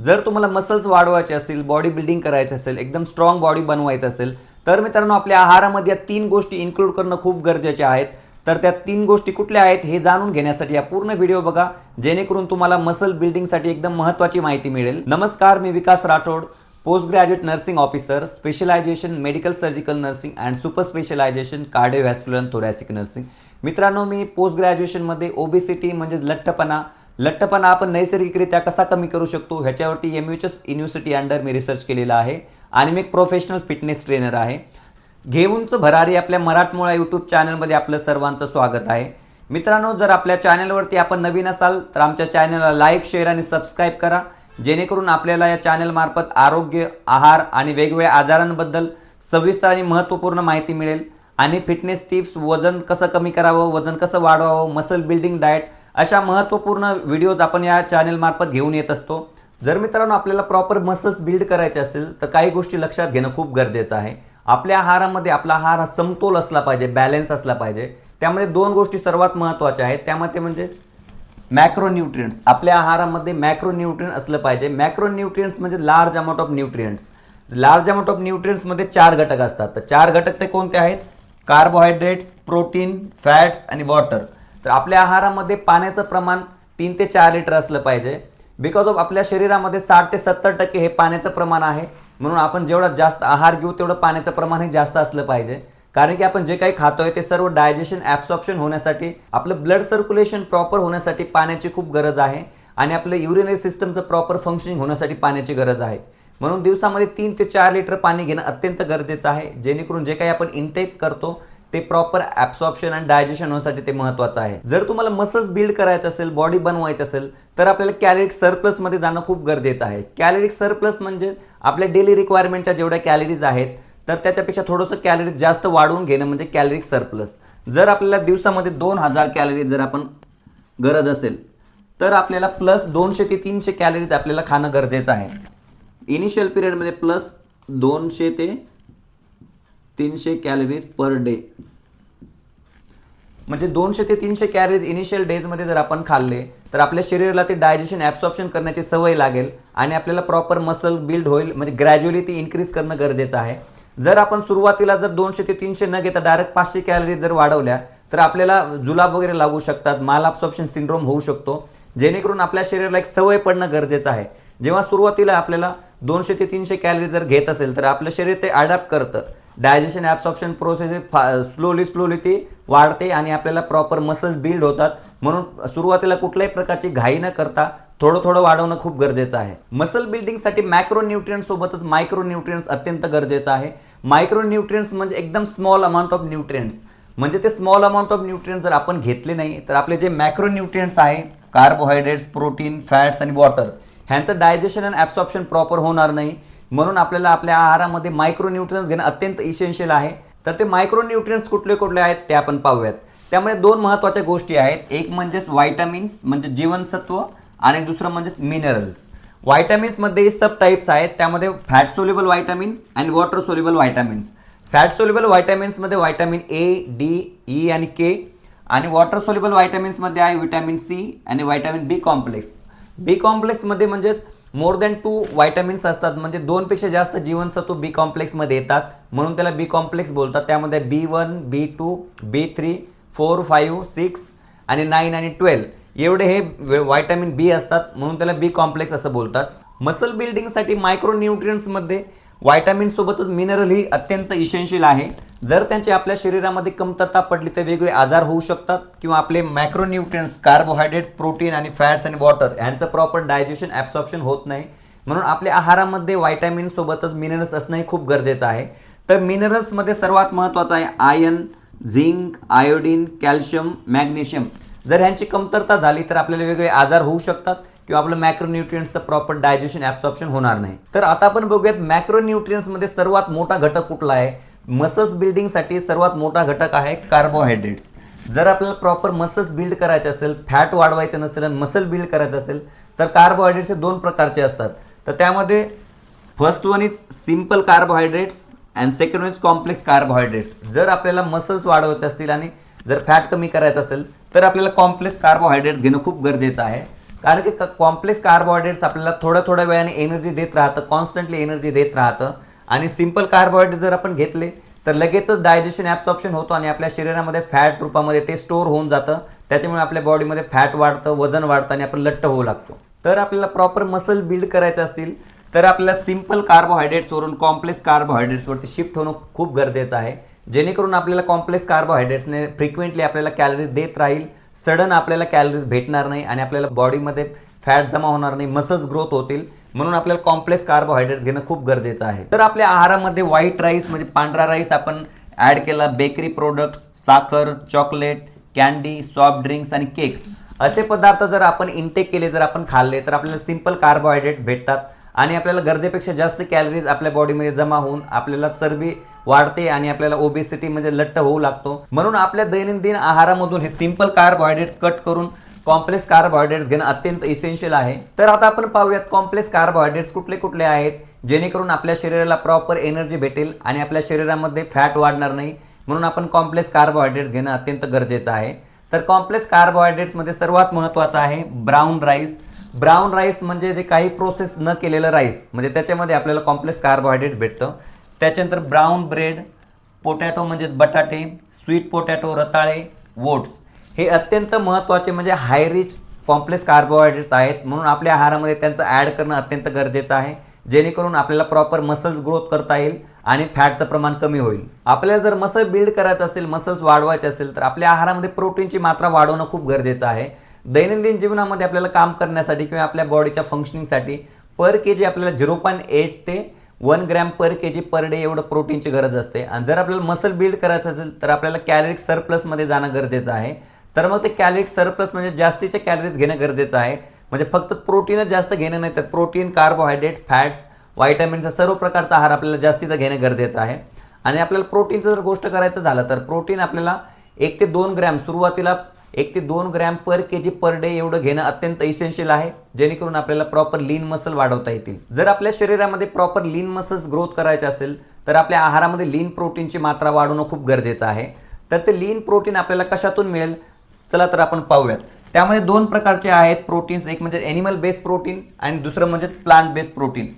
जर तुम्हाला मसल्स वाढवायचे असतील बॉडी बिल्डिंग करायचे असेल एकदम स्ट्रॉंग बॉडी बनवायचं असेल तर मित्रांनो आपल्या आहारामध्ये या तीन गोष्टी इन्क्लूड करणं खूप गरजेचे आहेत. तर त्या तीन गोष्टी कुठल्या आहेत हे जाणून घेण्यासाठी या पूर्ण व्हिडिओ बघा जेणेकरून तुम्हाला मसल बिल्डिंगसाठी एकदम महत्त्वाची माहिती मिळेल. नमस्कार मी Vikas Rathod post graduate nursing officer specialization medical surgical nursing and super specialization cardiovascular and thoracic nursing मित्रांनो मी पोस्ट ग्रॅज्युएशनमध्ये ओबेसिटी म्हणजे लठ्ठपणा लठ्ठपणा आपण नैसर्गिकरित्या कसा कमी करू शकतो? ह्याच्यावरती एम एच युनिव्हर्सिटी अंडर मी रिसर्च केलेला आहे. आणि मी एक प्रोफेशनल फिटनेस ट्रेनर आहे. घेऊनच भरारी आपल्या मराठमोळा यूट्यूब चॅनलमध्ये आपलं सर्वांचं स्वागत आहे. मित्रांनो जर आपल्या चॅनलवरती आपण नवीन असाल तर आमच्या चॅनलला लाईक शेअर आणि सबस्क्राईब करा. जेणेकरून आपल्याला या चॅनलमार्फत आरोग्य आहार आणि वेगवेगळ्या आजारांबद्दल सविस्तर आणि महत्त्वपूर्ण माहिती मिळेल. आणि फिटनेस टिप्स वजन कसं कमी करावं वजन कसं वाढवावं मसल बिल्डिंग डाएट अशा महत्त्वपूर्ण व्हिडिओज आपण या चॅनलमार्फत घेऊन येत असतो. जर मित्रांनो आपल्याला प्रॉपर मसल्स बिल्ड करायचे असतील तर काही गोष्टी लक्षात घेणं खूप गरजेचं आहे. आपल्या आहारामध्ये आपला आहार हा समतोल असला पाहिजे बॅलन्स असला पाहिजे. त्यामध्ये दोन गोष्टी सर्वात महत्त्वाच्या आहेत. त्यामध्ये म्हणजे मॅक्रोन्यूट्रियंट्स आपल्या आहारामध्ये मॅक्रोन्यूट्रियंट असलं पाहिजे. मॅक्रोन्यूट्रियंट्स म्हणजे large amount of nutrients large amount of न्यूट्रियंट्समध्ये चार घटक असतात. तर चार घटक ते कोणते आहेत? कार्बोहायड्रेट्स प्रोटीन फॅट्स आणि वॉटर तर आपल्या आहारामध्ये पाण्याचं प्रमाण तीन ते चार लिटर असलं पाहिजे. बिकॉज ऑफ आपल्या शरीरामध्ये साठ ते सत्तर टक्के हे पाण्याचं प्रमाण आहे. म्हणून आपण जेवढा जास्त आहार घेऊ तेवढं पाण्याचं प्रमाण हे जास्त असलं पाहिजे. कारण की आपण जे काही खातोय ते सर्व डायजेशन ॲब्सॉप्शन होण्यासाठी आपलं ब्लड सर्क्युलेशन प्रॉपर होण्यासाठी पाण्याची खूप गरज आहे. आणि आपलं युरिनरी सिस्टमचं प्रॉपर फंक्शनिंग होण्यासाठी पाण्याची गरज आहे. म्हणून दिवसामध्ये तीन ते चार लिटर पाणी घेणं अत्यंत गरजेचं आहे. जेणेकरून जे काही आपण इनटेक करतो ते प्रॉपर ॲब्सॉर्प्शन आणि डायजेशन होण्यासाठी ते महत्त्वाचं आहे. जर तुम्हाला मसल्स बिल्ड करायचं असेल बॉडी बनवायचं असेल तर आपल्याला कॅलरीक सरप्लसमध्ये जाणं खूप गरजेचं आहे. कॅलरीक सरप्लस म्हणजे आपल्या डेली रिक्वायरमेंटच्या जेवढ्या कॅलरीज आहेत तर त्याच्यापेक्षा थोडंसं कॅलरी जास्त वाढवून घेणं म्हणजे कॅलरीक सरप्लस जर आपल्याला दिवसामध्ये दोन हजार कॅलरी जर आपण गरज असेल तर आपल्याला प्लस दोनशे ते तीनशे कॅलरीज आपल्याला खाणं गरजेचं आहे. इनिशियल पिरियडमध्ये प्लस दोनशे ते तीनशे कॅलरीज पर डे म्हणजे दोनशे ते तीनशे कॅलरीज इनिशियल डेजमध्ये जर आपण खाल्ले तर आपल्या शरीराला ते डायजेशन ॲब्सॉप्शन करण्याची सवय लागेल आणि आपल्याला प्रॉपर मसल बिल्ड होईल. म्हणजे ग्रॅज्युअली ती इन्क्रीज करणं गरजेचं आहे. जर आपण सुरुवातीला जर दोनशे ते तीनशे न घेता डायरेक्ट पाचशे कॅलरीज जर वाढवल्या तर आपल्याला जुलाब वगैरे लागू शकतात माल ॲब्सॉर्प्शन सिंड्रोम होऊ शकतो. जेणेकरून आपल्या शरीराला एक सवय पडणं गरजेचं आहे. जेव्हा सुरुवातीला आपल्याला दोनशे ते तीनशे कॅलरी जर घेत असेल तर आपलं शरीर ते अडॅप्ट करतं. डायजेशन ॲब्सॉप्शन प्रोसेस फा स्लोली स्लोली ती वाढते आणि आपल्याला प्रॉपर मसल्स बिल्ड होतात. म्हणून सुरुवातीला कुठल्याही प्रकारची घाई न करता थोडं थोडं वाढवणं खूप गरजेचं आहे. मसल बिल्डिंगसाठी मॅक्रो न्यूट्रियंट सोबतच मायक्रो न्यूट्रियंट्स अत्यंत गरजेचं आहे. मायक्रो न्यूट्रियंट्स म्हणजे एकदम स्मॉल अमाऊंट ऑफ न्यूट्रियंट्स म्हणजे ते स्मॉल अमाऊंट ऑफ न्यूट्रियंट जर आपण घेतले नाही तर आपले जे मॅक्रो न्यूट्रियंट्स आहे कार्बोहायड्रेट्स प्रोटीन फॅट्स आणि वॉटर ह्यांचं डायजेशन अँड ॲब्सॉप्शन प्रॉपर होणार नाही. म्हणून आपल्याला आपल्या आहारामध्ये मायक्रोन्यूट्रियन्स घेणं अत्यंत इसेन्शियल आहे. तर ते मायक्रो न्यूट्रियन्स कुठले कुठले आहेत ते आपण पाहूयात. त्यामुळे दोन महत्त्वाच्या गोष्टी आहेत. एक म्हणजेच व्हायटामिन्स म्हणजे जीवनसत्व आणि दुसरं म्हणजेच मिनरल्स व्हायटामिन्समध्ये सब टाईप्स आहेत. त्यामध्ये फॅट सोल्युबल व्हायटामिन्स आणि water soluble vitamins fat soluble व्हायटामिन्समध्ये vitamin A D E आणि के आणि वॉटर सोल्युबल व्हायटामिन्समध्ये आहे व्हिटॅमिन सी आणि व्हायटामिन बी कॉम्प्लेक्स बी कॉम्प्लेक्समध्ये म्हणजेच मोर दॅन टू व्हायटामिन्स असतात म्हणजे दोनपेक्षा जास्त जीवनसत्व बी कॉम्प्लेक्समध्ये येतात. म्हणून त्याला बी कॉम्प्लेक्स बोलतात. त्यामध्ये B one B two B three four five six आणि नाईन आणि ट्वेल्व एवढे हे व्हायटामिन बी असतात. म्हणून त्याला बी कॉम्प्लेक्स असं बोलतात. मसल बिल्डिंगसाठी मायक्रो न्यूट्रियंट्समध्ये व्हायटामिनसोबतच मिनरल ही अत्यंत इसेन्शियल आहे. जर त्यांची आपल्या शरीरामध्ये कमतरता पडली तर वेगळे आजार होऊ शकतात किंवा आपले मॅक्रोन्युट्रियन्स कार्बोहायड्रेट्स प्रोटीन आणि फॅट्स आणि वॉटर यांचं प्रॉपर डायजेशन ॲब्सॉप्शन होत नाही. म्हणून आपल्या आहारामध्ये व्हायटॅमिनसोबतच मिनरल्स असणंही खूप गरजेचं आहे. तर मिनरल्समध्ये सर्वात महत्त्वाचं आहे iron zinc iodine calcium magnesium जर ह्यांची कमतरता झाली तर आपल्याला वेगळे आजार होऊ शकतात किंवा आपलं मॅक्रोन्युट्रियन्सचं प्रॉपर डायजेशन ॲब्सॉप्शन होणार नाही. तर आता आपण बघूयात मॅक्रोन्युट्रियन्समध्ये सर्वात मोठा घटक कुठला आहे? मसल्स बिल्डिंगसाठी सर्वात मोठा घटक आहे कार्बोहायड्रेट्स जर आपल्याला प्रॉपर मसल्स बिल्ड करायचे असेल फॅट वाढवायचे नसेल आणि मसल बिल्ड करायचं असेल तर कार्बोहायड्रेट्सचे दोन प्रकारचे असतात. तर त्यामध्ये first one is simple carbohydrates and second one is complex carbohydrates जर आपल्याला मसल्स वाढवायचे असतील आणि जर फॅट कमी करायचं असेल तर आपल्याला कॉम्प्लेक्स कार्बोहायड्रेट्स घेणं खूप गरजेचं आहे. कारण की कॉम्प्लेक्स कार्बोहायड्रेट्स आपल्याला थोड्या थोड्या वेळाने एनर्जी देत राहतं कॉन्स्टंटली एनर्जी देत राहतं. आणि सिंपल कार्बोहायड्रेट जर आपण घेतले तर लगेचच डायजेशन ॲब्सॉर्प्शन होतो आणि आपल्या शरीरामध्ये फॅट रूपामध्ये ते स्टोअर होऊन जातं. त्याच्यामुळे आपल्या बॉडीमध्ये फॅट वाढतं वजन वाढतं आणि आपण लठ्ठ होऊ लागतो. तर आपल्याला प्रॉपर मसल बिल्ड करायचं असतील तर आपल्याला सिंपल कार्बोहायड्रेट्सवरून कॉम्प्लेक्स कार्बोहायड्रेट्सवरती शिफ्ट होणं खूप गरजेचं आहे. जेणेकरून आपल्याला कॉम्प्लेक्स कार्बोहायड्रेट्सने फ्रिक्वेंटली आपल्याला कॅलरीज देत राहील. सडन आपल्याला कॅलरीज भेटणार नाही आणि आपल्याला बॉडीमध्ये फॅट जमा होणार नाही मसल्स ग्रोथ होतील. म्हणून आपल्याला कॉम्प्लेक्स कार्बोहायड्रेट्स घेणं खूप गरजेचं आहे. तर आपल्या आहारामध्ये व्हाईट राईस म्हणजे पांढरा राईस आपण ॲड केला बेकरी प्रोडक्ट साखर चॉकलेट कॅन्डी सॉफ्ट ड्रिंक्स आणि केक्स असे पदार्थ जर आपण इनटेक केले जर आपण खाल्ले तर आपल्याला सिंपल कार्बोहायड्रेट भेटतात. आणि आपल्याला गरजेपेक्षा जास्त कॅलरीज आपल्या बॉडीमध्ये जमा होऊन आपल्याला चरबी वाढते आणि आपल्याला ओबेसिटी म्हणजे लठ्ठ होऊ लागतो. म्हणून आपल्या दैनंदिन आहारामधून हे सिंपल कार्बोहायड्रेट्स कट करून कॉम्प्लेक्स कार्बोहायड्रेट्स घेणं अत्यंत इसेन्शियल आहे. तर आता आपण पाहूयात कॉम्प्लेक्स कार्बोहायड्रेट्स कुठले कुठले आहेत जेणेकरून आपल्या शरीराला प्रॉपर एनर्जी भेटेल आणि आपल्या शरीरामध्ये फॅट वाढणार नाही. म्हणून आपण कॉम्प्लेक्स कार्बोहायड्रेट्स घेणं अत्यंत गरजेचं आहे. तर कॉम्प्लेक्स कार्बोहायड्रेट्समध्ये सर्वात महत्त्वाचं आहे ब्राऊन राईस. ब्राऊन राईस म्हणजे जे काही प्रोसेस न केलेलं राईस म्हणजे त्याच्यामध्ये आपल्याला कॉम्प्लेक्स कार्बोहायड्रेट भेटतं. त्याच्यानंतर ब्राऊन ब्रेड पोटॅटो म्हणजे बटाटे स्वीट पोटॅटो रताळे वोट्स हे अत्यंत महत्त्वाचे म्हणजे हाय रिच कॉम्प्लेक्स कार्बोहायड्रेट्स आहेत. म्हणून आपल्या आहारामध्ये त्यांचं ॲड करणं अत्यंत गरजेचं आहे. जेणेकरून आपल्याला प्रॉपर मसल्स ग्रोथ करता येईल आणि फॅटचं प्रमाण कमी होईल. आपल्याला जर मसल बिल्ड करायचं असेल मसल्स वाढवायचे असेल तर आपल्या आहारामध्ये प्रोटीनची मात्रा वाढवणं खूप गरजेचं आहे. दैनंदिन जीवनामध्ये आपल्याला काम करण्यासाठी किंवा आपल्या बॉडीच्या फंक्शनिंगसाठी पर के जी आपल्याला झिरो पॉईंट एट ते one gram per K G per day एवढं प्रोटीनची गरज असते. आणि जर आपल्याला मसल बिल्ड करायचं असेल तर आपल्याला कॅलरिक सरप्लसमध्ये जाणं गरजेचं आहे. तर मग ते कॅलरीज सरप्लस म्हणजे जास्तीच्या कॅलरीज घेणं गरजेचं आहे. म्हणजे फक्त प्रोटीनच जास्त घेणं नाही तर प्रोटीन कार्बोहायड्रेट फॅट्स व्हायटामिनचा सर्व प्रकारचा आहार आपल्याला जास्तीचा घेणं गरजेचं आहे. आणि आपल्याला प्रोटीनचं जर गोष्ट करायचं झालं तर प्रोटीन आपल्याला एक ते दोन ग्रॅम सुरुवातीला एक ते दोन gram per K G per day एवढं घेणं अत्यंत इसेन्शियल आहे. जेणेकरून आपल्याला प्रॉपर लीन मसल वाढवता येतील. जर आपल्या शरीरामध्ये प्रॉपर लीन मसल्स ग्रोथ करायचे असेल तर आपल्या आहारामध्ये लीन प्रोटीनची मात्रा वाढवणं खूप गरजेचं आहे. तर ते लीन प्रोटीन आपल्याला कशातून मिळेल? चला तर आपण पाहूयात. त्यामध्ये दोन प्रकारचे आहेत प्रोटीन्स. एक म्हणजे ॲनिमल बेस्ड प्रोटीन आणि दुसरं म्हणजे प्लांट बेस्ड प्रोटीन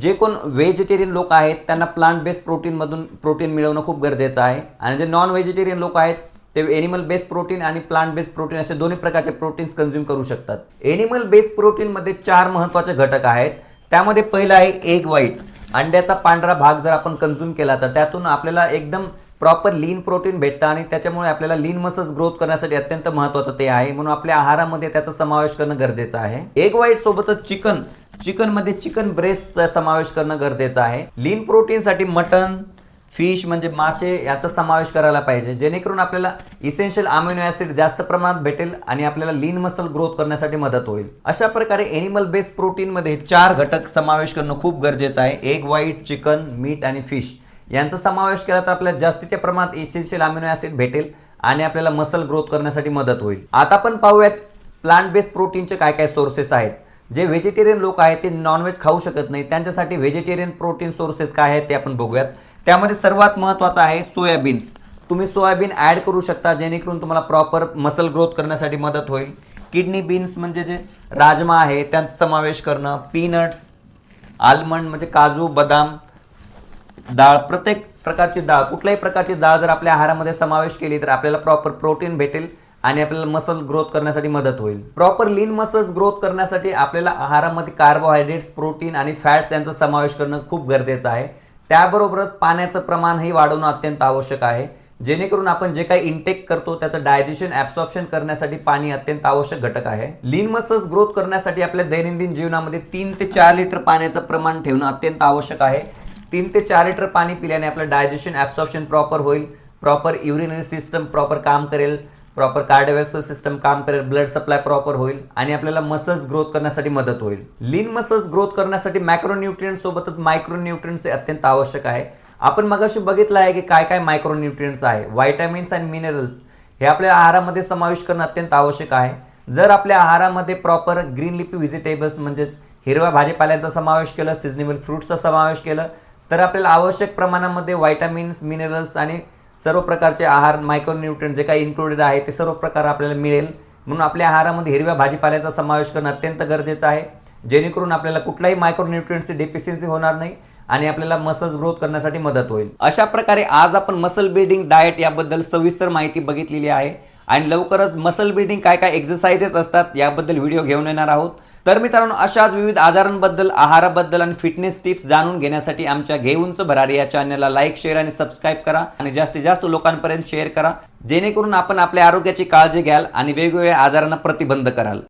जे कोण व्हेजिटेरियन लोक आहेत त्यांना प्लांट बेस्ड प्रोटीनमधून प्रोटीन मिळवणं खूप गरजेचं आहे. आणि जे नॉन व्हेजिटेरियन लोक आहेत ते एनिमल बेस्ड प्रोटीन आणि प्लांट बेस्ड प्रोटीन असे दोन्ही प्रकारचे प्रोटीन्स कन्झ्युम करू शकतात. एनिमल बेस्ड प्रोटीनमध्ये चार महत्त्वाचे घटक आहेत. त्यामध्ये पहिलं आहे एग व्हाईट अंड्याचा पांढरा भाग जर आपण कन्झ्युम केला तर त्यातून आपल्याला एकदम प्रॉपर लीन प्रोटीन भेटतं आणि त्याच्यामुळे आपल्याला लीन मसल्स ग्रोथ करण्यासाठी अत्यंत महत्त्वाचं ते आहे. म्हणून आपल्या आहारामध्ये त्याचा समावेश करणं गरजेचं आहे. एग व्हाईट सोबतच चिकन चिकनमध्ये चिकन ब्रेस्टचा समावेश करणं गरजेचं आहे. लीन प्रोटीनसाठी मटन फिश म्हणजे मासे याचा समावेश करायला पाहिजे. जेणेकरून आपल्याला इसेन्शियल अमिनो ॲसिड जास्त प्रमाणात भेटेल आणि आपल्याला लीन मसल ग्रोथ करण्यासाठी मदत होईल. अशा प्रकारे एनिमल बेस्ड प्रोटीनमध्ये चार घटक समावेश करणं खूप गरजेचं आहे. एग व्हाईट चिकन मीट आणि फिश यांचा समावेश केला तर आपल्याला जास्तीच्या प्रमाणात इसेन्शियल अमिनो ॲसिड भेटेल आणि आपल्याला मसल ग्रोथ करण्यासाठी मदत होईल. आता आपण पाहूयात प्लांट बेस्ड प्रोटीनचे काय काय सोर्सेस आहेत. जे व्हेजिटेरियन लोक आहेत ते नॉनव्हेज खाऊ शकत नाही त्यांच्यासाठी व्हेजिटेरियन प्रोटीन सोर्सेस काय आहेत ते आपण बघूयात. त्यामध्ये सर्वात महत्त्वाचं आहे सोयाबीन्स तुम्ही सोयाबीन ॲड करू शकता जेणेकरून तुम्हाला प्रॉपर मसल ग्रोथ करण्यासाठी मदत होईल. किडनी बीन्स म्हणजे जे राजमा आहे त्यांचा समावेश करणं. पीनट्स आल्मंड म्हणजे काजू बदाम डाळ प्रत्येक प्रकारची डाळ कुठल्याही प्रकारची डाळ जर आपल्या आहारामध्ये समावेश केली तर आपल्याला प्रॉपर प्रोटीन भेटेल आणि आपल्याला मसल ग्रोथ करण्यासाठी मदत होईल. प्रॉपर लीन मसल्स ग्रोथ करण्यासाठी आपल्याला आहारामध्ये कार्बोहायड्रेट्स प्रोटीन आणि फॅट्स यांचा समावेश करणं खूप गरजेचं आहे. त्याबरोबरच पाण्याचं प्रमाणही वाढवणं अत्यंत आवश्यक आहे. जेणेकरून आपण जे काही इनटेक करतो त्याचं डायजेशन ॲब्सॉर्प्शन करण्यासाठी पाणी अत्यंत आवश्यक घटक आहे. लीन मसल्स ग्रोथ करण्यासाठी आपल्या दैनंदिन जीवनामध्ये तीन ते चार लिटर पाण्याचं प्रमाण ठेवणं अत्यंत आवश्यक आहे. तीन ते चार लिटर पाणी पिल्याने आपलं डायजेशन ॲब्सॉर्प्शन प्रॉपर होईल. प्रॉपर युरिनरी सिस्टम प्रॉपर काम करेल. प्रॉपर कार्डिओव्हॅस्क्युलर सिस्टम काम करेल. ब्लड सप्लाय प्रॉपर होईल. आणि आपल्याला मसल्स ग्रोथ करण्यासाठी मदत होईल. लीन मसल्स ग्रोथ करण्यासाठी मॅक्रोन्यूट्रियंट सोबतच मायक्रोन्यूट्रियंट्स अत्यंत आवश्यक आहे. आपण मगाशी बघितलं आहे की काय काय मायक्रोन्यूट्रियंट्स आहे. व्हायटामिन्स आणि मिनरल्स हे आपल्या आहारामध्ये समावेश करणं अत्यंत आवश्यक आहे. जर आपल्या आहारामध्ये प्रॉपर ग्रीन लिपी व्हेजिटेबल्स म्हणजेच हिरव्या भाजीपाल्यांचा समावेश केला सिजनेबल फ्रूट्सचा समावेश केला तर आपल्याला आवश्यक प्रमाणामध्ये व्हायटामिन्स मिनरल्स आणि सर्व प्रकारचे आहार मायक्रोन्यूट्रियंट जे काही इन्क्लुडेड आहे ते सर्व प्रकार आपल्याला मिळेल. म्हणून आपल्या आहारामध्ये हिरव्या भाजीपाल्याचा समावेश करणं अत्यंत गरजेचं आहे. जेणेकरून आपल्याला कुठलाही मायक्रोन्युट्रिएंटची डेफिशियन्सी होणार नाही आणि आपल्याला मसल्स ग्रोथ करण्यासाठी मदत होईल. अशा प्रकारे आज आपण मसल बिल्डिंग डाएट याबद्दल सविस्तर माहिती बघितलेली आहे. आणि लवकरच मसल बिल्डिंग काय काय एक्झरसाइजेस असतात याबद्दल व्हिडिओ घेऊन येणार आहोत. तर मित्रांनो अशाच विविध आजारांबद्दल आहाराबद्दल आणि फिटनेस टिप्स जाणून घेण्यासाठी आमच्या घेऊनच भरारी या चॅनलला लाईक शेअर आणि सबस्क्राईब करा आणि जास्तीत जास्त लोकांपर्यंत शेअर करा. जेणेकरून आपण आपल्या आरोग्याची काळजी घ्याल आणि वेगवेगळ्या आजारांना प्रतिबंध कराल.